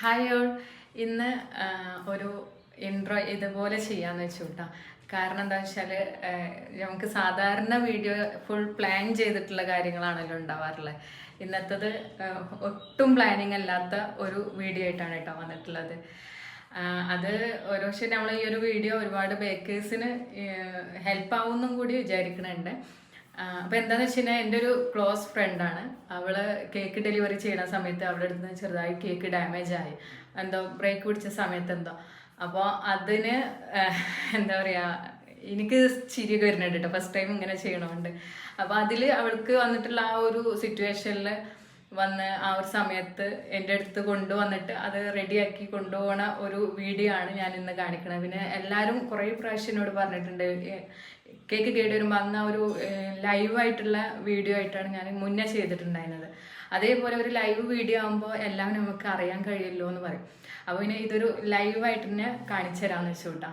Hi all ഇന്ന് ഒരു intro ഇതുപോലെ ചെയ്യാന്ന് വെച്ചു കേട്ടോ കാരണം എന്താ വെച്ചാൽ നമുക്ക് സാധാരണ വീഡിയോ ഫുൾ പ്ലാൻ ചെയ്തിട്ടുള്ള കാര്യങ്ങളാണല്ലോ ഉണ്ടാവാറുള്ളത് ഇന്നത്തത് ഒട്ടും പ്ലാനിങ് അല്ലാത്ത ഒരു വീഡിയോ ആയിട്ടാണ് കേട്ടോ വന്നിട്ടുള്ളത്. അത് ഒരു പക്ഷേ നമ്മൾ ഈ ഒരു വീഡിയോ ഒരുപാട് ബേക്കേഴ്സിന് ഹെൽപ്പ് ആവുമെന്നും കൂടി വിചാരിക്കുന്നുണ്ട് അപ്പോൾ എന്താന്ന് വെച്ച് കഴിഞ്ഞാൽ എന്റെ ഒരു ക്ലോസ് ഫ്രണ്ടാണ് അവൾ കേക്ക് ഡെലിവറി ചെയ്യുന്ന സമയത്ത് അവളുടെ അടുത്ത് ചെറുതായി കേക്ക് ഡാമേജ് ആയി. എന്തോ ബ്രേക്ക് പിടിച്ച സമയത്ത് എന്തോ. അപ്പോൾ അതിന് എന്താ പറയുക എനിക്ക് ചിരിയൊക്കെ വരുന്നുണ്ട് കേട്ടോ ഫസ്റ്റ് ടൈം ഇങ്ങനെ ചെയ്യണമുണ്ട് അപ്പോൾ അതിൽ അവൾക്ക് വന്നിട്ടുള്ള ആ ഒരു സിറ്റുവേഷനിൽ വന്ന് ആ ഒരു സമയത്ത് എന്റെ അടുത്ത് കൊണ്ടുവന്നിട്ട് അത് റെഡിയാക്കി കൊണ്ടുപോകണ ഒരു വീഡിയോ ആണ് ഞാൻ ഇന്ന് കാണിക്കണത്. പിന്നെ എല്ലാവരും കുറേ പ്രാവശ്യം എന്നോട് പറഞ്ഞിട്ടുണ്ട് കേക്ക് കേട് വരുമ്പോൾ അന്ന് ഒരു ലൈവായിട്ടുള്ള വീഡിയോ ആയിട്ടാണ് ഞാൻ മുന്നേ ചെയ്തിട്ടുണ്ടായിരുന്നത്. അതേപോലെ ഒരു ലൈവ് വീഡിയോ ആകുമ്പോൾ എല്ലാം നമുക്ക് അറിയാൻ കഴിയുമല്ലോ എന്ന് പറയും. അപ്പോൾ പിന്നെ ഇതൊരു ലൈവായിട്ട് തന്നെ കാണിച്ചു തരാമെന്ന് വെച്ചു കേട്ടോ.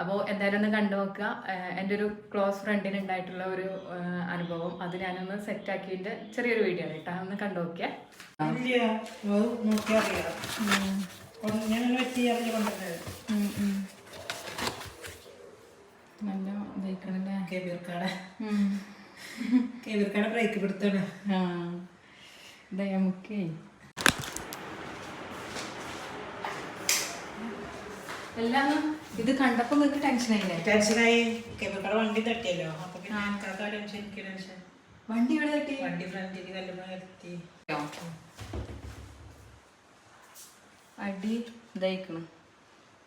അപ്പോൾ എന്തായാലും ഒന്ന് കണ്ടു നോക്കുക. എന്റെ ഒരു ക്ലോസ് ഫ്രണ്ടിന് ഉണ്ടായിട്ടുള്ള ഒരു അനുഭവം അത് ഞാനൊന്ന് സെറ്റാക്കിയതിന്റെ ചെറിയൊരു വീഡിയോ ആണ് കേട്ടോ. ഒന്ന് കണ്ടു നോക്കിയാൽ അറിയാം. അറിഞ്ഞ് കൊണ്ടുവന്നത് നല്ല ഇതായിക്കണല്ലേ കേബീർക്കാട കേബീർക്കാട ബ്രേക്ക് പിടുത്താണ്. നമുക്കേ എല്ലാം ഇത് കണ്ടപ്പോ നിങ്ങൾക്ക് ടെൻഷനായില്ലേ ടെൻഷനായി കേബീർക്കാട വണ്ടി തട്ടിയല്ലോ. അപ്പൊ പിന്നെ എനിക്കാ ടെൻഷൻ എനിക്ക് ടെൻഷൻ. വണ്ടി ഇവിടെ തട്ടി? വണ്ടി ഫ്രണ്ടിൽ കല്ലുമ്പോൾ എത്തി അടി ഇതായിക്കണം.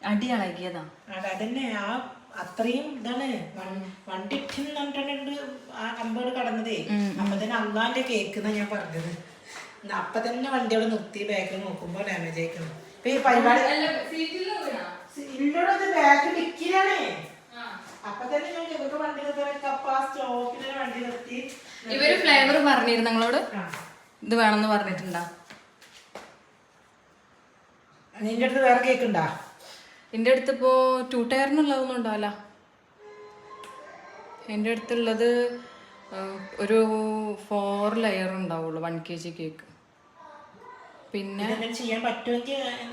അടി ഇളകിയതാ. അത് അതന്നെ. ആ അത്രയും ഇതാണ്. വൺ- വണ്ടി ഇട്ടിന്ന് പറഞ്ഞിട്ടുണ്ട് ആ കമ്പോട് കടന്നതേ. അപ്പൊ തന്നെ അള്ളാന്റെ കേക്ക് എന്നാ ഞാൻ പറഞ്ഞത്. അപ്പൊ തന്നെ വണ്ടി അവിടെ നിർത്തി ബാക്കിൽ നോക്കുമ്പോ ഡാമേജ് ആയിക്കണം ഇപ്പൊ ഈ പരിപാടി ഇല്ലടോ ഇത് ബാക്ക് ഡിക്കിലാണേ അപ്പൊ തന്നെ ഞാൻ ഇവർക്ക് വണ്ടി നിർത്തി അപ്പൊ ആ സ്റ്റോപ്പിൽ വണ്ടി നിർത്തി. ഇവർ ഫ്ലേവർ പറഞ്ഞിരുന്നു നിങ്ങളോട്? ഇത് വേണമെന്ന് പറഞ്ഞിട്ടുണ്ടാ? നിന്റെ അടുത്ത് വേറെ കേക്ക് ഉണ്ടാ എന്റെ അടുത്ത് ടു ടയറിനുള്ളതൊന്നും ഉണ്ടാവില്ല. എന്റെ അടുത്തുള്ളത് ഒരു ഫോർ ലെയർ ഉണ്ടാവുള്ളൂ വൺ കെ ജി കേക്ക് പിന്നെ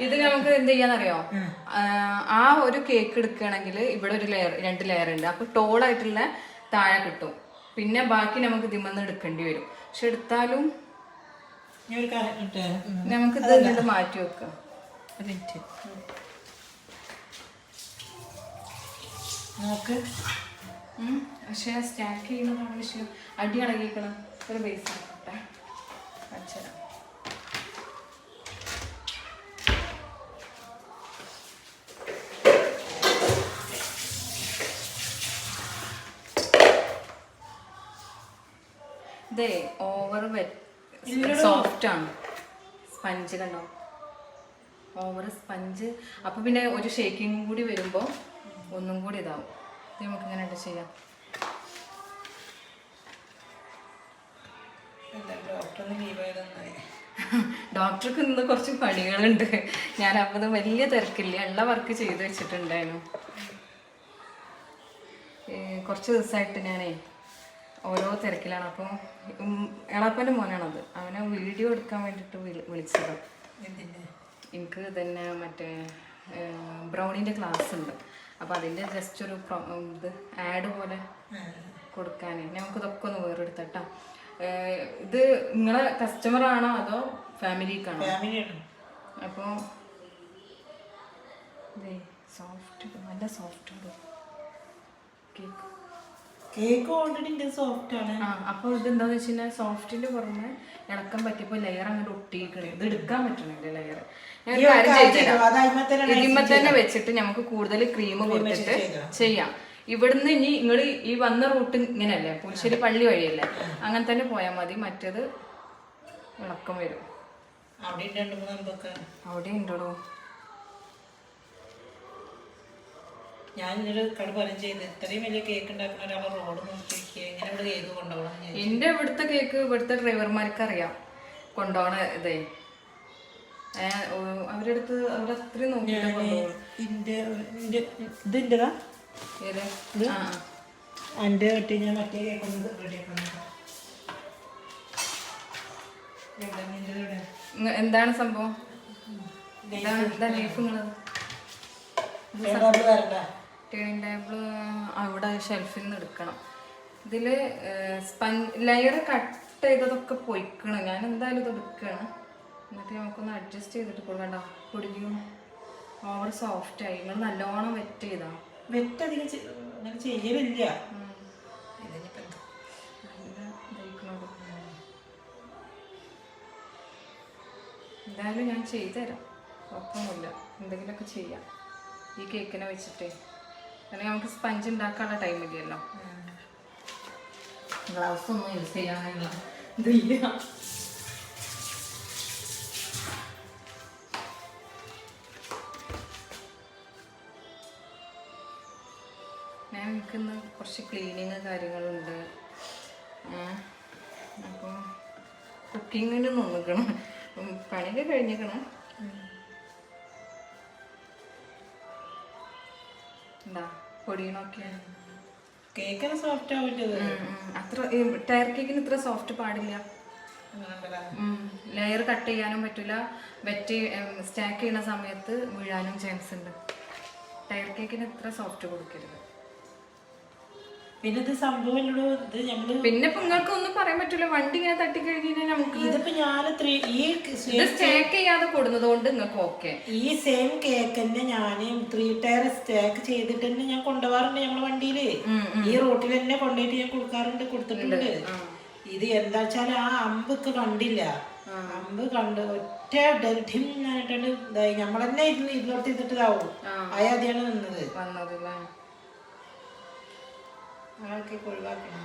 ഇത് നമുക്ക് എന്ത് ചെയ്യാന്നറിയോ? ആ, ഒരു കേക്ക് എടുക്കുകയാണെങ്കിൽ ഇവിടെ ഒരു ലെയർ രണ്ട് ലെയർ ഉണ്ട്. അപ്പൊ ടോൾ ആയിട്ടുള്ള താഴെ കിട്ടും. പിന്നെ ബാക്കി നമുക്ക് ഇതിമെന്ന് എടുക്കേണ്ടി വരും. പക്ഷെ എടുത്താലും. നമുക്ക് ഇത് മാറ്റി വെക്കാം ഒരു മിനിറ്റ് നോക്ക്. പക്ഷെ സ്റ്റാക്ക് ചെയ്യുന്നതാണ് വിഷയം അടി അടങ്ങിക്കണം ഒരു ബേസ് ആക്കട്ടെ. അച്ഛനാ ഇതേ ഓവർ സോഫ്റ്റ് ആണ്. സ്പഞ്ച് കണ്ടോ? ഓവർ സ്പഞ്ച് അപ്പൊ പിന്നെ ഒരു ഷേക്കിംഗ് കൂടി വരുമ്പോ ഒന്നും കൂടി ഇതാവും. ഇത് നമുക്ക് ഇങ്ങനെ ചെയ്യാം ഡോക്ടർക്ക് ഇന്ന് കുറച്ച് പണികളുണ്ട്. ഞാൻ അപ്പോൾ വലിയ തിരക്കില്ല. ഉള്ള വർക്ക് ചെയ്ത് വെച്ചിട്ടുണ്ടായിരുന്നു. കുറച്ച് ദിവസമായിട്ട് ഞാനേ ഓരോ തിരക്കിലാണ്. അപ്പോൾ എളപ്പന്റെ മോനാണത്. അവനെ വീഡിയോ എടുക്കാൻ വേണ്ടിയിട്ട് വിളിച്ചത്. എനിക്ക് തന്നെ മറ്റേ ബ്രൗണിന്റെ ക്ലാസ് ഉണ്ട്. അപ്പോൾ അതിന്റെ ജസ്റ്റ് ഒരു ഇത് ആഡ് പോലെ കൊടുക്കാൻ നമുക്ക് ഇതൊക്കെ ഒന്ന് വേറെടുത്തട്ട. ഇത് നിങ്ങളെ കസ്റ്റമർ ആണോ അതോ ഫാമിലിക്കാണോ അപ്പോൾ സോഫ്റ്റ് നല്ല soft cake. Cake already soft ആണ്. ആ അപ്പോൾ ഇത് എന്താന്ന് വെച്ച് കഴിഞ്ഞാൽ സോഫ്റ്റിന്റെ പുറമെ ഇളക്കാൻ പറ്റിയപ്പോൾ ലെയർ അങ്ങോട്ട് ഒട്ടിയിട്ടുണ്ട് ഇത് എടുക്കാൻ പറ്റണില്ല ലെയർ ഞാൻ തന്നെ വെച്ചിട്ട് നമുക്ക് കൂടുതൽ ക്രീം കൊടുത്തിട്ട് ചെയ്യാം. ഇവിടുന്ന് ഇനി നിങ്ങൾ ഈ വന്ന റൂട്ട് ഇങ്ങനല്ലേ? പുളിശ്ശേരി പള്ളി വഴിയല്ലേ? അങ്ങനെ തന്നെ പോയാൽ മതി. മറ്റേത് ഇളക്കം വരും. അവിടെ ഉണ്ട് രണ്ട് മൂന്ന് അമ്പൊക്കെ അവിടെ ഉണ്ടോ ഞാൻ ഇന്നൊരു കട പറയും ചെയ്ത് ഇത്രയും വലിയ കേക്ക് ഉണ്ടാക്കുന്ന ഒരാളെ റോഡ് നോക്കിയിരിക്കുക എങ്ങനെ ഇവിടെ കേക്ക് കൊണ്ടുപോകണം എന്റെ എന്റെ ഇവിടുത്തെ കേക്ക് ഇവിടുത്തെ ഡ്രൈവർമാർക്ക് അറിയാം കൊണ്ടുപോകണ ഇതേ. അവരുടെ അടുത്ത് അവർ അത്രയും നോക്കിയിട്ട് ഇതിന്റെതാ ഏത്. എന്റെ കെട്ടി ഞാൻ മറ്റേ കേക്ക് ഒന്ന് എന്താണ് സംഭവം? എന്താണ് ലൈഫ്. നിങ്ങളത്. വരണ്ട. ടേണിംഗ് ടേബിൾ അവിടെ ഷെൽഫിൽ നിന്ന് എടുക്കണം. ഇതിൽ സ്പൺ ലെയർ കട്ട് ചെയ്തതൊക്കെ പൊയ്ക്കണം. ഞാൻ എന്തായാലും ഇത് എടുക്കണം. എന്നിട്ട് നമുക്കൊന്ന് അഡ്ജസ്റ്റ് ചെയ്തിട്ട് കൊടുക്കണ്ട പൊടിക്കും ഓവർ സോഫ്റ്റ് ആയി. നിങ്ങൾ നല്ലോണം വെറ്റ് ചെയ്താ? വെറ്റ് അധികം അങ്ങനെ ചെയ്യലില്ല. എന്തായാലും ഞാൻ ചെയ്തുതരാം കുഴപ്പമൊന്നുമില്ല. എന്തെങ്കിലുമൊക്കെ ചെയ്യാം. ഈ കേക്കിനെ വെച്ചിട്ടേ. കാരണം നമുക്ക് സ്പഞ്ച് ഉണ്ടാക്കാനുള്ള ടൈം ഇല്ലല്ലോ. ഗ്ലൗസ് ഒന്നും യൂസ് ചെയ്യാനുള്ള ഇതില്ല ഞാൻ എനിക്കിന്ന് കുറച്ച് ക്ലീനിങ് കാര്യങ്ങളുണ്ട്. അപ്പോൾ കുക്കിങ്ങിന് നിന്നിക്കണം. പണിയൊക്കെ കഴിഞ്ഞിക്കണം എന്താ? പൊടിയണമൊക്കെ കേക്കൊക്കെ സോഫ്റ്റ് ആവില്ലത് അത്ര ടയർ കേക്കിന് ഇത്ര സോഫ്റ്റ് പാടില്ല. ലെയർ കട്ട് ചെയ്യാനും പറ്റില്ല വെറ്റ് സ്റ്റാക്ക് ചെയ്യുന്ന സമയത്ത് വീഴാനും ചാൻസ് ഉണ്ട്. ടയർ കേക്കിന് ഇത്ര സോഫ്റ്റ് കൊടുക്കരുത്. പിന്നെ ഇത് സംഭവം ഇത് ഞമ്മൾ പിന്നെ ഇപ്പൊ നിങ്ങൾക്ക് ഒന്നും പറയാൻ പറ്റില്ല വണ്ടി ഇങ്ങനെ തട്ടിക്കഴിഞ്ഞാൽ നമുക്ക് ഇതിപ്പോ ഞാൻ ത്രീ ഈ സ്റ്റേക്ക് ചെയ്യാതെ കൊടുന്നത് കൊണ്ട് നിങ്ങൾക്ക് ഓക്കെ ഈ സെയിം കേക്ക് തന്നെ ഞാൻ ത്രീ ടയർ സ്റ്റേക്ക് ചെയ്തിട്ട് തന്നെ ഞാൻ കൊണ്ടുപോകാറുണ്ട് ഞങ്ങൾ വണ്ടിയിൽ. ഈ റോട്ടിൽ തന്നെ കൊണ്ടുപോയിട്ട് ഞാൻ കൊടുക്കാറുണ്ട് കൊടുത്തിട്ടുണ്ട്. ഇത് എന്താ വെച്ചാൽ ആ അമ്പൊക്കെ കണ്ടില്ല. അമ്പ് കണ്ട് ഒറ്റ ഡൽഹിം ഞാനിട്ടുണ്ട് ഇതായി. ഞമ്മളെന്നെ ഇരുന്ന് ഇരുന്നോട്ട് ഇരുന്നിട്ട് ഇതാവും. അയാദ്യാണ് നിന്നത്. വന്നത് അല്ലേ ആൾക്ക് ഒഴിവാക്കണം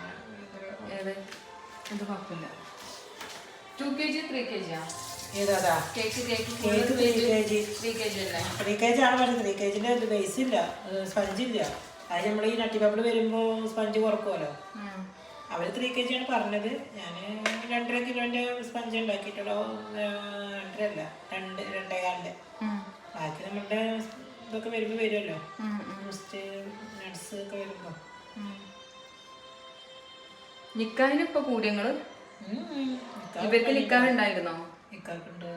ഏത്? ഇത് കുഴപ്പമില്ല. Two K G three K ജിയാ ഏതാ cake cake cake three K G three K G അല്ലേ? ത്രീ കെ ജി ആണ് പറഞ്ഞത് ത്രീ കെ ബേസ് ഇല്ല. സ്പഞ്ച് ഇല്ല. അത് നമ്മൾ ഈ നട്ടി വരുമ്പോൾ സ്പഞ്ച് കുറക്കുമല്ലോ അവർ അവർ ത്രീ കെ ജി ആണ് പറഞ്ഞത്. ഞാൻ രണ്ടര കിലോന്റെ സ്പഞ്ച് ഉണ്ടാക്കിയിട്ടുള്ളൂ. രണ്ടര അല്ല. രണ്ട് രണ്ടേകാലിന്റെ. ഉം. ബാക്കി നമ്മളുടെ ഇതൊക്കെ വരുമ്പോൾ വരുമല്ലോ നട്സ് ഒക്കെ വരുമ്പോൾ ഉം. നിക്കാഹിന് ഇപ്പൊ കൂടിയങ്ങൾ ഇവർക്ക് നിക്കാഹ് ഉണ്ടായിരുന്നോ? ഇക്കാക്കുണ്ട്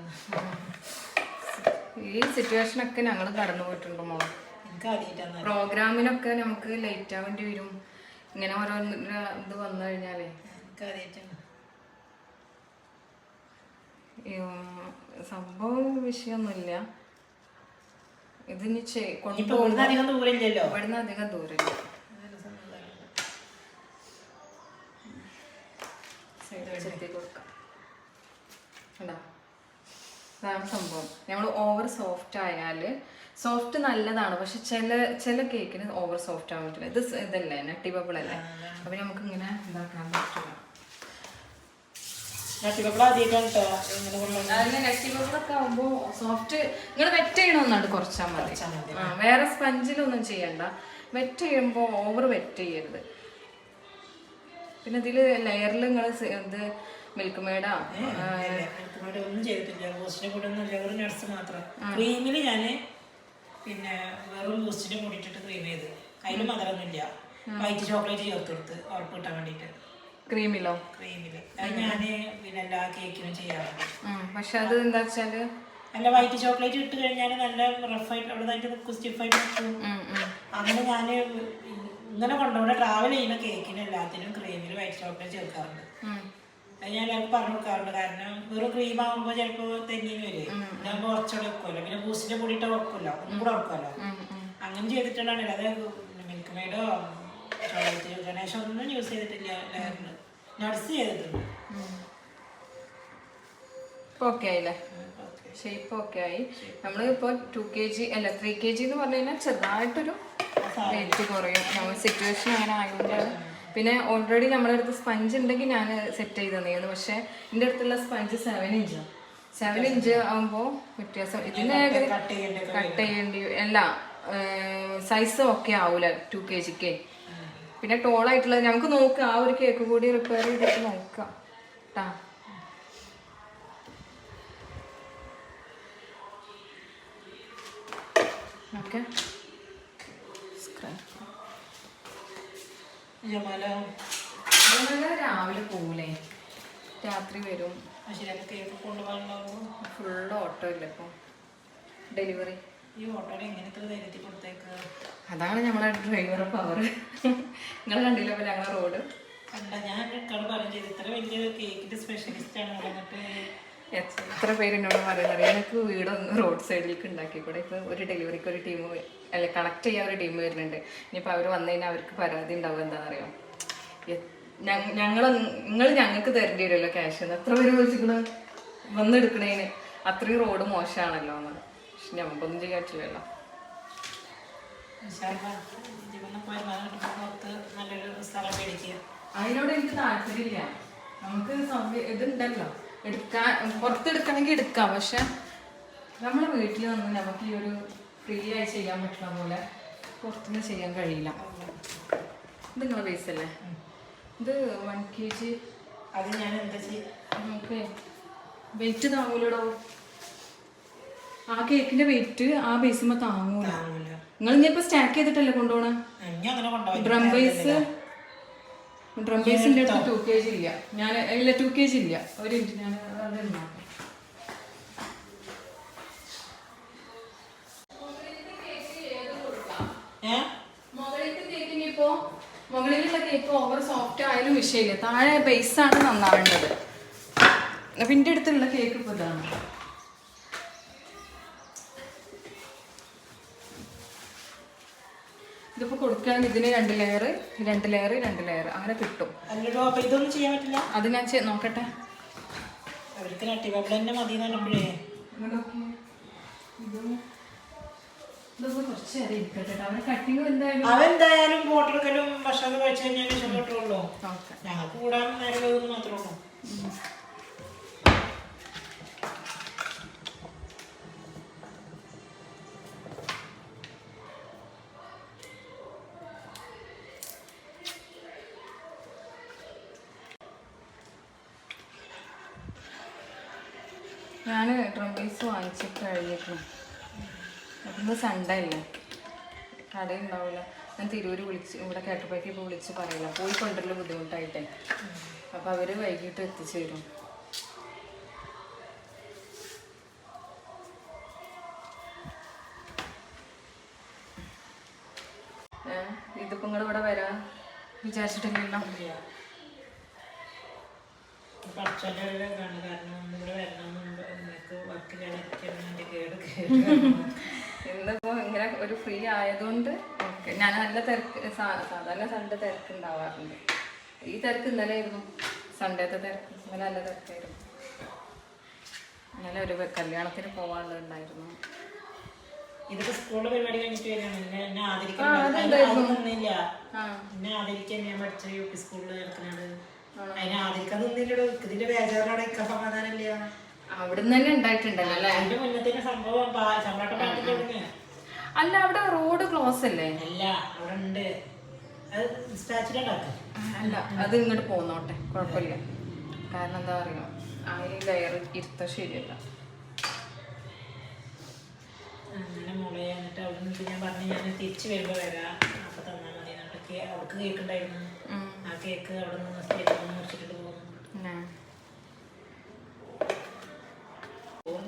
ഈ സിറ്റുവേഷൻ ഒക്കെ ഞങ്ങൾ കടന്നു പോയിട്ടുണ്ട് മോളെ. പ്രോഗ്രാമിനൊക്കെ നമുക്ക് ലേറ്റ് ആവേണ്ടി വരും. ഇങ്ങനെ ഓരോ ഇത് വന്നു കഴിഞ്ഞാലേ. സംഭവം വിഷയമൊന്നുമില്ല. ഇതിന് കൊണ്ടുപോകുന്ന ഇവിടുന്ന് അധികം ദൂരമില്ല. ചെത്തി കൊടുക്കാം. കണ്ടോ? അതാണ് സംഭവം. നമ്മൾ ഓവർ സോഫ്റ്റ് ആയാൽ സോഫ്റ്റ് നല്ലതാണ്. പക്ഷെ ചില ചില കേക്കിന് ഓവർ സോഫ്റ്റ് ആവാൻ പറ്റില്ല. ഇത് ഇതല്ലേ നട്ടി ബബിൾ അല്ലേ? അപ്പം നമുക്ക് ഇങ്ങനെ ഇതാക്കാൻ പറ്റില്ല ആകുമ്പോൾ സോഫ്റ്റ് നിങ്ങൾ വെറ്റ് ചെയ്യണമെന്നാണ് കുറച്ചാൽ മതി. വേറെ സ്പഞ്ചിലൊന്നും ചെയ്യണ്ട. വെറ്റ് ചെയ്യുമ്പോൾ ഓവർ വെറ്റ് ചെയ്യരുത്. പിന്നെ ഇതിൽ ലെയറിൽ നിങ്ങൾ എന്ത് മിൽക്ക് മേഡാ? ഇവിടെ ഒന്നും ചെയ്തിട്ടില്ല. ബൂസ്റ്റിന്റെ കൂടെ ഒന്നും ഇല്ല. വെറും നട്സ് മാത്രം. ക്രീമിൽ ഞാൻ പിന്നെ വെറും ബൂസ്റ്റിന്റെ കൂടിയിട്ടിട്ട് ക്രീം ചെയ്ത്. അതിൽ മധുരമൊന്നുമില്ല വൈറ്റ് ചോക്ലേറ്റ് ചേർത്ത് കൊടുത്ത് ഉറപ്പ് കിട്ടാൻ വേണ്ടിയിട്ട്. ക്രീമിലോ? ക്രീമിൽ അത് ഞാൻ പിന്നെ എല്ലാ കേക്കിനും ചെയ്യാറുണ്ട്. പക്ഷെ അത് എന്താ വെച്ചാൽ? നല്ല വൈറ്റ് ചോക്ലേറ്റ് ഇട്ട് കഴിഞ്ഞാൽ നല്ല റഫായിട്ട് അവിടെ നിൽക്കും. അങ്ങനെ ഞാൻ ഇങ്ങനെ കൊണ്ടുപോയി ട്രാവൽ ചെയ്യുന്ന കേക്കിന് എല്ലാത്തിനും ക്രീമിന് വൈറ്റ് ചോക്ലേറ്റ് ചേർക്കാറുണ്ട്. അത് ഞാൻ എല്ലാവർക്കും പറഞ്ഞു കൊടുക്കാറുണ്ട്. കാരണം വെറും ക്രീം ആകുമ്പോൾ ചിലപ്പോൾ തെങ്ങിന് വരും. ഞാൻ കുറച്ചുകൂടെ വെക്കുമല്ലോ പിന്നെ ബൂസ്റ്റിന്റെ പൊടിയിട്ട് വെക്കുമല്ലോ ഒന്നും കൂടെ വെക്കുമല്ലോ. അങ്ങനെ ചെയ്തിട്ടുള്ളതാണ് അത് മിൽക്ക് മെയ്ഡോ ചോക്ലേറ്റ് ഗണേശോ ഒന്നും യൂസ് ചെയ്തിട്ടില്ല നട്സ് ചെയ്തിട്ടുണ്ട്. ഓക്കെ ആയില്ലേ? ഷേപ്പ് ഓക്കെ ആയി. നമ്മൾ ഇപ്പോൾ ടു കെ ജി അല്ല ത്രീ കെ ജി എന്ന് പറഞ്ഞു കഴിഞ്ഞാൽ ചെറുതായിട്ടൊരു വെയിറ്റ് കുറയും. നമ്മൾ സിറ്റുവേഷൻ അങ്ങനെ ആയതുകൊണ്ടാണ് പിന്നെ ഓൾറെഡി നമ്മുടെ അടുത്ത് സ്പഞ്ച് ഉണ്ടെങ്കിൽ ഞാൻ സെറ്റ് ചെയ്ത് തന്നെയായിരുന്നു പക്ഷേ എന്റെ അടുത്തുള്ള സ്പഞ്ച് സെവൻ ഇഞ്ചാണ് സെവൻ ഇഞ്ച് ആകുമ്പോൾ വ്യത്യാസം. ഇതിന് കട്ട് ചെയ്യേണ്ടി അല്ല സൈസ് ഒക്കെ ആവൂല ടു കെ ജിക്ക് പിന്നെ ടോൾ ആയിട്ടുള്ളത് നമുക്ക് നോക്കാം. ആ ഒരു കേക്ക് കൂടി റിപ്പയർ ചെയ്തിട്ട് നോക്കാം കേട്ടാ ഓക്കെ ജമാല രാവിലെ പോകൂലേ രാത്രി വരും. ഫുൾ ഓട്ടോ ഇല്ല ഇപ്പം? ഡെലിവറി ഈ ഓട്ടോടെ എങ്ങനത്തെ ധൈര്യത്തിൽ കൊടുത്തേക്ക്? അതാണ് നമ്മളെ ഡ്രൈവർ പവർ നിങ്ങൾ കണ്ടില്ല പോലെ ഞങ്ങളെ റോഡ് കണ്ട ഞാൻ ഇക്കാട് പറയും ഇത്ര വലിയ കേക്കിന്റെ സ്പെഷ്യലിസ്റ്റ് ആണ് വന്നിട്ട് എത്ര പേര് എന്നോട് പറയുന്നത് എനിക്ക് വീടൊന്ന് റോഡ് സൈഡിലേക്ക് ഉണ്ടാക്കിക്കൂടെ? ഇപ്പൊ ഒരു ഡെലിവറിക്ക് ഒരു ടീം അല്ലെ കണക്ട് ചെയ്യാൻ ഒരു ടീം വരുന്നുണ്ട്. ഇനിയിപ്പോൾ അവർ വന്നു കഴിഞ്ഞാൽ അവർക്ക് പരാതി ഉണ്ടാവും. എന്താണെന്നറിയോ ഞങ്ങൾ നിങ്ങൾ ഞങ്ങൾക്ക് തരേണ്ടി വരുമല്ലോ ക്യാഷ് എത്ര പേര് വിളിച്ചിരിക്കണ വന്നെടുക്കണേന് അത്രയും റോഡ് മോശമാണല്ലോ എന്ന്. പക്ഷെ നമുക്കൊന്നും ചെയ്യാൻ പറ്റില്ലല്ലോ. അതിനോട് എനിക്ക് താല്പര്യമില്ല. നമുക്ക് ഇതുണ്ടല്ലോ എടുക്കാൻ പുറത്തെടുക്കണമെങ്കിൽ എടുക്കാം. പക്ഷെ നമ്മുടെ വീട്ടിൽ നിന്ന് നമുക്ക് ഈ ഒരു ഫ്രീ ആയി ചെയ്യാൻ പറ്റുന്ന പോലെ പുറത്തുനിന്ന് ചെയ്യാൻ കഴിയില്ല. ഇത് നിങ്ങളെ പൈസ അല്ലേ? ഇത് വൺ കെ ജി അത് ഞാൻ എന്താ ചെയ്യും നമുക്ക് വെയിറ്റ് താങ്ങൂലടോ? ആ കേക്കിന്റെ വെയിറ്റ് ആ ബേസുമ്പോ താങ്ങൂല. താങ്ങൂല. നിങ്ങൾ ഇനിയിപ്പോ സ്റ്റാക്ക് ചെയ്തിട്ടല്ലേ കൊണ്ടുപോണേ? ഡ്രം ബേസ് ഡ്രം അടുത്ത് ടു കെ ജി ഇല്ല. ഞാൻ ഇല്ല ടു കെ ജി ഇല്ല. ഒരു മിനിറ്റ് ഞാൻ അത് ഉണ്ടാക്കാം മുകളിലുള്ള കേക്ക് ഓവർ സോഫ്റ്റ് ആയാലും വിഷയമില്ല. താഴെ ബേസ് ആണ് നന്നാവേണ്ടത്. അപ്പൊ എന്റെ അടുത്തുള്ള കേക്ക് ഇപ്പൊ ഇതാണ്? കൊടുക്കുകയാണെങ്കിൽ ഇതിന് രണ്ട് ലെയർ രണ്ട് ലെയർ രണ്ട് ലെയർ അങ്ങനെ കിട്ടും? ഇതൊന്നും ചെയ്യാൻ പറ്റില്ല. അത് ഞാൻ നോക്കട്ടെ. അവർക്ക് തന്നെ മതി പറഞ്ഞപ്പോഴേ. അവെന്തായാലും ഫോട്ടെടുക്കലും ഭക്ഷണം കഴിച്ചു കഴിഞ്ഞാൽ ഞങ്ങൾക്ക് കൂടാൻ നേരം മാത്രമേ ഉള്ളൂ. ഞാൻ ഡ്രം ബേസ് വാങ്ങിച്ചിട്ട് കഴിഞ്ഞിരിക്കണം അതൊന്ന് സൺഡേ അല്ലേ കടയിൽ ഉണ്ടാവില്ല ഞാൻ തിരൂര് വിളിച്ച് ഇവിടെ കേട്ടപ്പോഴേക്ക് ഇപ്പോൾ വിളിച്ച് പറയില്ല. പോയി കൊണ്ടുവരൽ ബുദ്ധിമുട്ടായിട്ടേ. അപ്പം അവർ വൈകിട്ട് എത്തിച്ചു തരും. ഏ, ഇതിപ്പോ നിങ്ങൾ ഇവിടെ വരാൻ വിചാരിച്ചിട്ടില്ലല്ലോ. ഒരു ഇതാണ് കാരണം ഇവിടെ വരണം നിങ്ങൾക്ക് വർക്കിലാണ് എന്റെ കേട് ഇന്നിപ്പോ ഇങ്ങനെ ഒരു ഫ്രീ ആയതുകൊണ്ട് ഓക്കെ ഞാൻ നല്ല തിരക്ക് സാധാരണ സൺഡേ തിരക്ക് ഉണ്ടാവാറുണ്ട് ഈ തിരക്ക് ഇന്നലെ ആയിരുന്നു സൺഡേത്തെ തിരക്ക് ഇന്നലെ നല്ല തിരക്കായിരുന്നു. ഇന്നലെ ഒരു കല്യാണത്തിന് പോകാനുണ്ടായിരുന്നു ഇതൊക്കെ സ്കൂളിലെ പരിപാടി കഴിഞ്ഞിട്ട് വരികയാണ്. എന്നെ എന്നെ ആദരിക്കാൻ എന്നെ ആദരിക്കാൻ ഞാൻ പഠിച്ച യു പി സ്കൂളിൽ നടക്കുന്നത് അതിനെ ആദരിക്കാൻ നിന്നില്ലടോ. ഇതിന്റെ ഇക്ക സമാധാനമില്ല. അവിടുന്ന് തന്നെ ഉണ്ടായിട്ടുണ്ടല്ലോ അല്ലേ? അതിന്റെ മുന്നത്തെ സംഭവം പാട്ടിന്റെ അല്ല അവിടെ റോഡ് ക്ലോസ് അല്ലേ? അല്ല അവിടെ ഉണ്ട്. അല്ല അത് ഇങ്ങോട്ട് പോന്നോട്ടെ. കുഴപ്പമില്ല. കാരണം എന്താ പറയുക ആ ഈ ലെയർ ഇരുത്ത ശരിയല്ല. അങ്ങനെ മോളെ എന്നിട്ട് അവിടെ ഞാൻ പറഞ്ഞു ഞാൻ തിരിച്ചു വരുമ്പോൾ വരാം. അപ്പൊ തന്നാൽ മതി. അവർക്ക് കേൾക്കണ്ടായിരുന്നു. കേക്ക് അവിടെ നിന്ന് സ്റ്റേജിൽ നിന്ന് മുറിച്ചിട്ട് പോകും. ചോറ്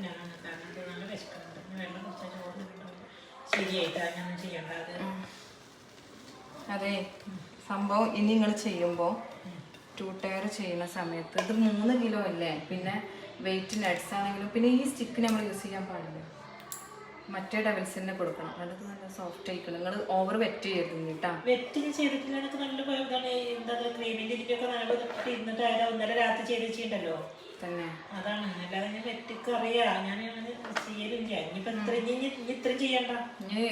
കാരണം നല്ല വിശക്കുന്നുണ്ട് വെള്ളം കുടിച്ചാൽ ചോറിന് ശരിയായിട്ടാ ഞാൻ ചെയ്യണ്ട അതെ സംഭവം ഇനി നിങ്ങൾ ചെയ്യുമ്പോൾ ടു ടയർ ചെയ്യുന്ന സമയത്ത് ഇത് മൂന്ന് കിലോ അല്ലേ? പിന്നെ വെയിറ്റ് നട്സ് ആണെങ്കിലും പിന്നെ ഈ സ്റ്റിക്ക് നമ്മൾ യൂസ് ചെയ്യാൻ പാടില്ല? മറ്റേ ഡബിൾസിനെ കൊടുക്കണം. എന്നിട്ട് നല്ല സോഫ്റ്റ് ആയിക്കണം. നിങ്ങൾ ഓവർ വെറ്റ് ചെയ്യരുത് കേട്ടാ. വെറ്റ് ചെയ്തിട്ടില്ല എനിക്ക് നല്ല ഭയം ഇതാണ് എന്താ ക്രീമിന്റെ ഇതിന്റെയൊക്കെ നല്ല ഇതൊക്കെ ഇരുന്നിട്ട് അതിനെ ഒന്നര രാത്രി ചെയ്ത് വെച്ചിട്ടുണ്ടല്ലോ തന്നെ. അതാണ്. അല്ലാതെ ഞാൻ വെറ്റിക്ക് അറിയാം ഞാൻ അങ്ങനെ ചെയ്യലില്ല. ഇനിയിപ്പോ ഇത്ര ഇനി ഇത്രയും ചെയ്യണ്ട. ഇനി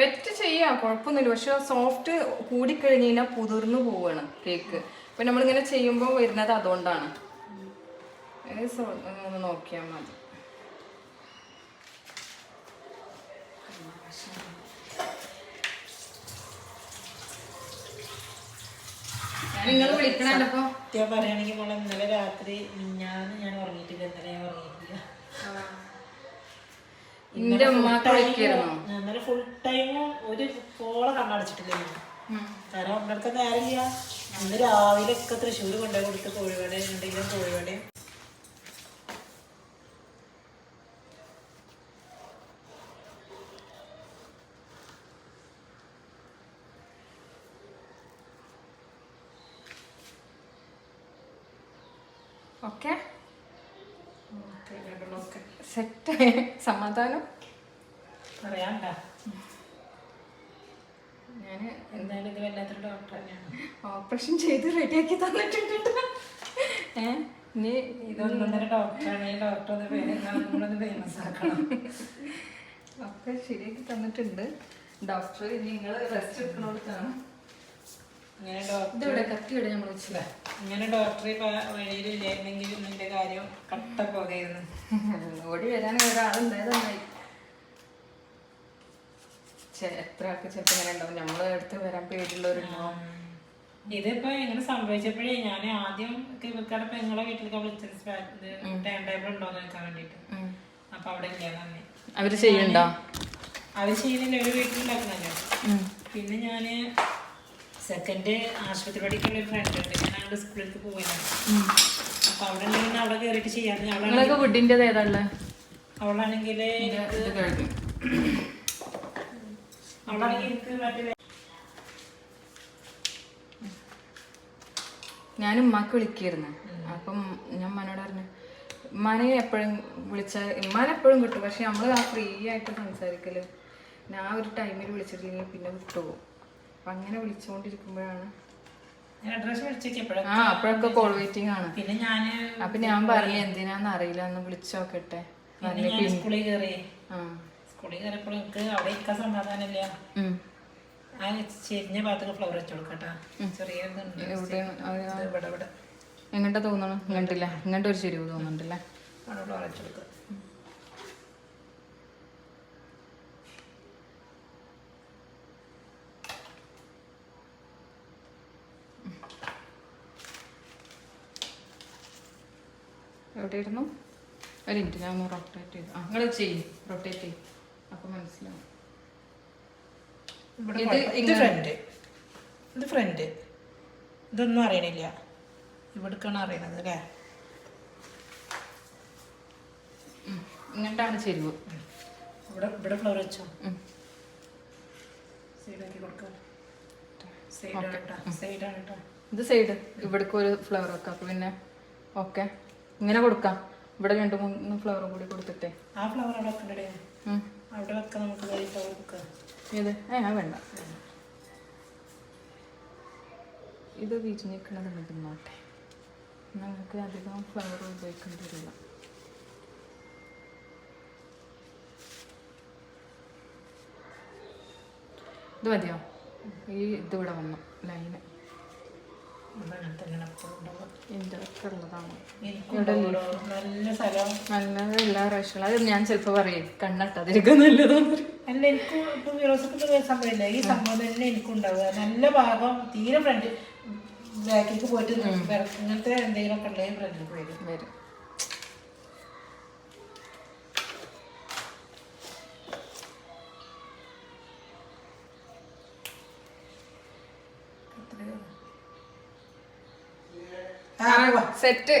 വെറ്റ് ചെയ്യാം. കുഴപ്പമൊന്നുമില്ല. പക്ഷെ സോഫ്റ്റ് കൂടിക്കഴിഞ്ഞ് കഴിഞ്ഞാൽ പുതിർന്നു പോവാണ് കേക്ക്. അപ്പൊ നമ്മളിങ്ങനെ ചെയ്യുമ്പോൾ വരുന്നത് അതുകൊണ്ടാണ്. നോക്കിയാൽ മതി. നിങ്ങൾ വിളിക്കണല്ലോ സത്യം പറയുകയാണെങ്കിൽ മോളെ ഇന്നലെ രാത്രി മിഞ്ഞാന്ന് ഞാൻ ഉറങ്ങിയിട്ടില്ല ഇന്നലെ ഞാൻ ഉറങ്ങിയിട്ടില്ല. ഉമ്മാക്ക് വിളിക്കായിരുന്നോ? ഇന്നലെ ഫുൾ ടൈമും ഒരു കോള കണ്ണടച്ചിട്ടില്ല ഞാൻ. കാരണം നേരം നേരമില്ല. ഇന്ന് രാവിലെ ഒക്കെ തൃശ്ശൂർ കൊണ്ടുപോയി കൊടുത്ത് കോഴിവട എന്തെങ്കിലും കോഴിവട ഓക്കെ ഓക്കെ രണ്ടെണ്ണമൊക്കെ സെറ്റ് സമാധാനം? പറയാണ്ട. ഞാൻ എന്തായാലും ഇത് വല്ലാത്തൊരു ഡോക്ടർ തന്നെയാണ്. ഓപ്പറേഷൻ ചെയ്ത് റെഡിയാക്കി തന്നിട്ടുണ്ട്. ഏ? ഇനി ഇതൊന്നൊന്നര ഡോക്ടറാണ് ഈ ഡോക്ടർ ഒന്ന് പേര് നമ്മളൊന്ന് ഫേമസ് ആക്കണം. ഒക്കെ ശരിയാക്കി തന്നിട്ടുണ്ട്. ഡോക്ടർ നിങ്ങൾ റെസ്റ്റ് എടുക്കണോടത്താണ്. ഇതിവിടെ കത്തിയുടെ നമ്മൾ വെച്ചില്ല ഇങ്ങനെ ഡോക്ടറെ നിന്റെ കാര്യം കട്ട ഓടി വരാൻ ഒരാളുണ്ടായത് നന്നായി ചെ- എത്ര ആൾക്ക് ചിലപ്പോൾ ഇങ്ങനെ ഉണ്ടാവും. നമ്മൾ അടുത്ത് വരാൻ പേടിയുള്ളവരുണ്ടാവും ഇതിപ്പോ എങ്ങനെ സംഭവിച്ചപ്പോഴേ ഞാൻ ആദ്യം ഇവർക്കടെ പെങ്ങളെ വീട്ടിലേക്ക് വിളിച്ചത് ടൈം ടേബിൾ ഉണ്ടോന്ന് നോക്കാൻ വേണ്ടിട്ട്. അപ്പൊ അവിടെ അവർ ചെയ്യണ്ടോ അവർ ചെയ്യുന്നില്ല. ഒരു വീട്ടിലുണ്ടാക്കുന്നല്ലോ. പിന്നെ ഞാൻ സെക്കൻഡ് ആശുപത്രി പഠിക്കുന്ന ഒരു ഫ്രണ്ട് ഉണ്ട്. ഞാൻ അവിടെ സ്കൂളിലേക്ക് ഉം. അപ്പൊ അവിടെ ഉണ്ടെങ്കിൽ അവിടെ കയറിയിട്ട് ചെയ്യാതെ അവളാണ് നിങ്ങളൊക്കെ വുഡിന്റെത് ഏതാ അവളാണെങ്കിൽ അവളാണെങ്കിൽ എനിക്ക് മറ്റേ ഞാൻ ഉമ്മാക്ക് വിളിക്കായിരുന്നു. അപ്പം ഞാൻ മനോട് പറഞ്ഞു ഉമ്മാനെ എപ്പോഴും വിളിച്ച ഉമ്മാനെ എപ്പോഴും കിട്ടും. പക്ഷെ നമ്മൾ ആ ഫ്രീ ആയിട്ട് സംസാരിക്കൽ ഞാൻ ഒരു ടൈമിൽ വിളിച്ചിട്ടില്ലെങ്കിൽ പിന്നെ വിട്ടുപോകും. അപ്പം അങ്ങനെ വിളിച്ചുകൊണ്ടിരിക്കുമ്പോഴാണ് ആ അപ്പോഴൊക്കെ കോൾ വെയിറ്റിംഗ് ആണ്. പിന്നെ ഞാൻ അപ്പം ഞാൻ പറഞ്ഞു എന്തിനാന്ന് അറിയില്ല ഒന്ന് വിളിച്ചു നോക്കട്ടെ സ്കൂളിൽ കയറി സ്കൂളിൽ കയറിയപ്പോൾ എനിക്ക് അവിടെ ഇരിക്കാൻ സമാധാനമില്ല. ആ ചെരിഞ്ഞ ഭാഗത്തേക്ക് ഫ്ലവർ വെച്ചു കൊടുക്കട്ടാ. ചെറിയ ഇവിടെ ഇവിടെ. എങ്ങോട്ടാ തോന്നണം? ഇങ്ങോട്ടില്ല. ഇങ്ങോട്ട് ഒരു ചെരിവ് തോന്നുന്നുണ്ടല്ലേ അവിടെ ഫ്ലവർ വെച്ചു കൊടുക്കുക എവിടെയായിരുന്നു? ഒരു മിനിറ്റ് ഞാൻ ഒന്ന് റൊട്ടേറ്റ് ചെയ്തു. ആ നിങ്ങൾ ചെയ്യും. റൊട്ടേറ്റ് ചെയ്യും. അപ്പം മനസ്സിലാവും. ഇത് ഇത് ഫ്രണ്ട് ഇത് ഫ്രണ്ട് ഇതൊന്നും അറിയണില്ല. ഇവിടേക്കാണ് അറിയണത് അല്ലേ. ഇങ്ങോട്ടാണ് ചെരുവ്. ഇവിടെ ഇവിടെ ഫ്ലവർ വെച്ചോ. സൈഡാക്കി കൊടുക്കാം. സൈഡാണ് കേട്ടോ സൈഡാണ് കേട്ടോ ഇത് സൈഡ് ഇവിടേക്ക് ഒരു ഫ്ലവർ വെക്കാം. പിന്നെ ഓക്കെ ഇങ്ങനെ കൊടുക്കാം. ഇവിടെ രണ്ട് മൂന്ന് ഫ്ലവറും കൂടി കൊടുത്തിട്ടേ. ആ ഫ്ലവർ അവിടെ വെക്കണ്ടേ ഉം. അവിടെ വെക്കാം നമുക്ക് ഈ ഫ്ലവർ വെക്കാം ഇത് ഏ ആ വേണ്ട. ഇത് വിരിഞ്ഞിക്കണത് നിന്നോട്ടെ. നമുക്ക് അധികം ഫ്ലവർ ഉപയോഗിക്കേണ്ടി വരില്ല. ഇത് മതിയോ? ഈ ഇതിവിടെ വന്നു ലൈന് ഒക്കെ ഉള്ളതാണ് നല്ല സ്ഥലം. നല്ലത് എല്ലാ പ്രാവശ്യവും. അത് ഞാൻ ചിലപ്പോൾ പറയും കണ്ണട്ടാതിരിക്കാൻ നല്ലതാണ് അല്ല എനിക്ക് ഇപ്പൊ ഫിറോസൊക്കെ സംഭവമില്ല. ഈ സംഭവം തന്നെ എനിക്കുണ്ടാവുക. നല്ല ഭാഗം തീരെ ഫ്രണ്ട് ബാക്കിലേക്ക് പോയിട്ട് ഇങ്ങനത്തെ എന്തെങ്കിലുമൊക്കെ ഉണ്ടെങ്കിൽ ഫ്രണ്ടിലേക്ക് വരും. വരും. പോവാ. സെറ്റ്.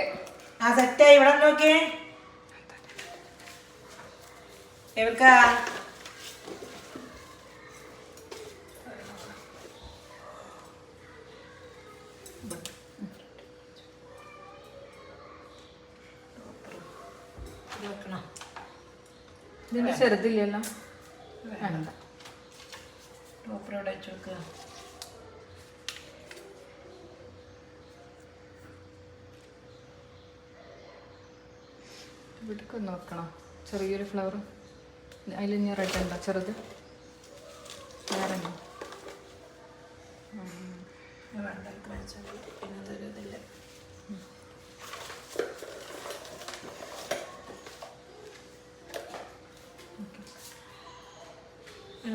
ആ സെറ്റ് ഇവിടെ നോക്കിയേ. ഇതിന്റെ ചെറുതില്ലല്ലോ. വേണ്ട. ടോപ്പർ ഇവിടെ വെച്ച് ഇവിടേക്ക് ഒന്ന് വെക്കണം ചെറിയൊരു ഫ്ലവർ അതിൽ ഇനി റെഡ് ഉണ്ടോ? ചെറുത്? വേറെ. പിന്നെ അതൊരു ഇതില്ല.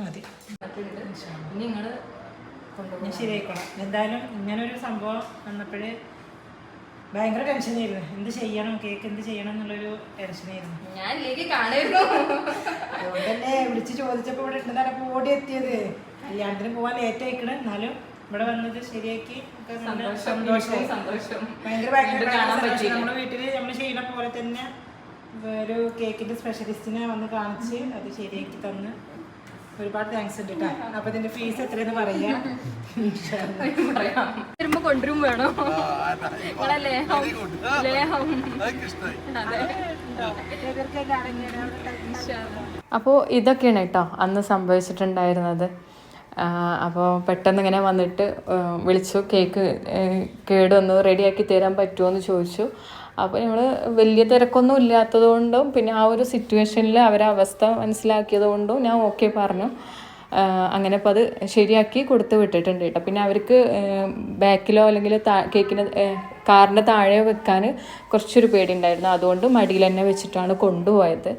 മതി. നിങ്ങൾ കൊണ്ടുപോകും ഞാൻ ശരിയായിക്കോളാം. എന്തായാലും ഇങ്ങനൊരു സംഭവം വന്നപ്പോഴേ ഭയങ്കര ടെൻഷനായിരുന്നു എന്ത് ചെയ്യണം? കേക്ക് എന്ത് ചെയ്യണം എന്നുള്ളൊരു ടെൻഷനായിരുന്നു ഞാൻ അതുകൊണ്ട് തന്നെ വിളിച്ച് ചോദിച്ചപ്പോൾ ഇവിടെ ഉണ്ടെന്നാണ് ഓടി എത്തിയത് കല്യാണത്തിന് പോകാൻ ലേറ്റ് ആയിക്കണം. എന്നാലും ഇവിടെ വന്നത് ശരിയാക്കി. സന്തോഷം. സന്തോഷം. ഭയങ്കര ഭയങ്കര. നമ്മുടെ വീട്ടിൽ നമ്മൾ ചെയ്യുന്ന പോലെ തന്നെ ഒരു കേക്കിന്റെ സ്പെഷ്യലിസ്റ്റിനെ വന്ന് കാണിച്ച് അത് ശരിയാക്കി തന്ന്. ഒരുപാട് താങ്ക്സ് ഉണ്ട് കേട്ടോ അപ്പൊ ഇതിന്റെ ഫീസ് എത്രയെന്ന് പറയാ. പറയാം വരുമ്പോ കൊണ്ടുവരും വേണോ? നിങ്ങളെ ലേഹം. ലേഹം. അതെ. അപ്പോൾ ഇതൊക്കെയാണ് കേട്ടോ അന്ന് സംഭവിച്ചിട്ടുണ്ടായിരുന്നത്. അപ്പോൾ പെട്ടെന്ന് ഇങ്ങനെ വന്നിട്ട് വിളിച്ചു കേക്ക് കേട് വന്നു റെഡിയാക്കി തരാൻ പറ്റുമോ എന്ന് ചോദിച്ചു. അപ്പോൾ നമ്മൾ വലിയ തിരക്കൊന്നും ഇല്ലാത്തതുകൊണ്ടും പിന്നെ ആ ഒരു സിറ്റുവേഷനിൽ അവരെ അവസ്ഥ മനസ്സിലാക്കിയത് കൊണ്ടും ഞാൻ ഓക്കെ പറഞ്ഞു. അങ്ങനെ അപ്പോൾ അത് ശരിയാക്കി കൊടുത്ത് വിട്ടിട്ടുണ്ട് കേട്ടോ. പിന്നെ അവർക്ക് ബാക്കിലോ അല്ലെങ്കിൽ താ കേക്കിന് കാറിന്റെ താഴെ വെക്കാൻ കുറച്ചൊരു പേടി ഉണ്ടായിരുന്നു അതുകൊണ്ട് മടിയിൽ തന്നെ വെച്ചിട്ടാണ് കൊണ്ടുപോയത്.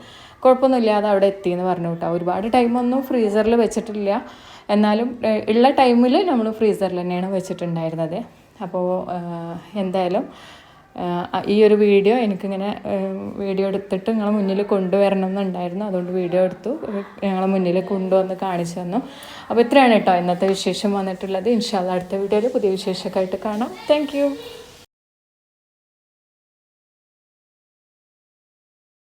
കുഴപ്പമൊന്നുമില്ലാതെ അവിടെ എത്തി എന്ന് പറഞ്ഞു കേട്ടോ. ഒരുപാട് ടൈമൊന്നും ഫ്രീസറിൽ വെച്ചിട്ടില്ല. എന്നാലും ഉള്ള ടൈമിൽ നമ്മൾ ഫ്രീസറിൽ തന്നെയാണ് വെച്ചിട്ടുണ്ടായിരുന്നത്. അപ്പോൾ എന്തായാലും ഈ ഒരു വീഡിയോ എനിക്കിങ്ങനെ വീഡിയോ എടുത്തിട്ട് നിങ്ങളെ മുന്നിൽ കൊണ്ടുവരണം എന്നുണ്ടായിരുന്നു അതുകൊണ്ട് വീഡിയോ എടുത്തു. ഞങ്ങളെ മുന്നിൽ കൊണ്ടുവന്ന് കാണിച്ചു തന്നു. അപ്പോൾ ഇത്രയാണ് കേട്ടോ ഇന്നത്തെ വിശേഷം വന്നിട്ടുള്ളത്. ഇൻഷാല്ല അടുത്ത വീഡിയോയിൽ പുതിയ വിശേഷമൊക്കെ ആയിട്ട് കാണാം. താങ്ക്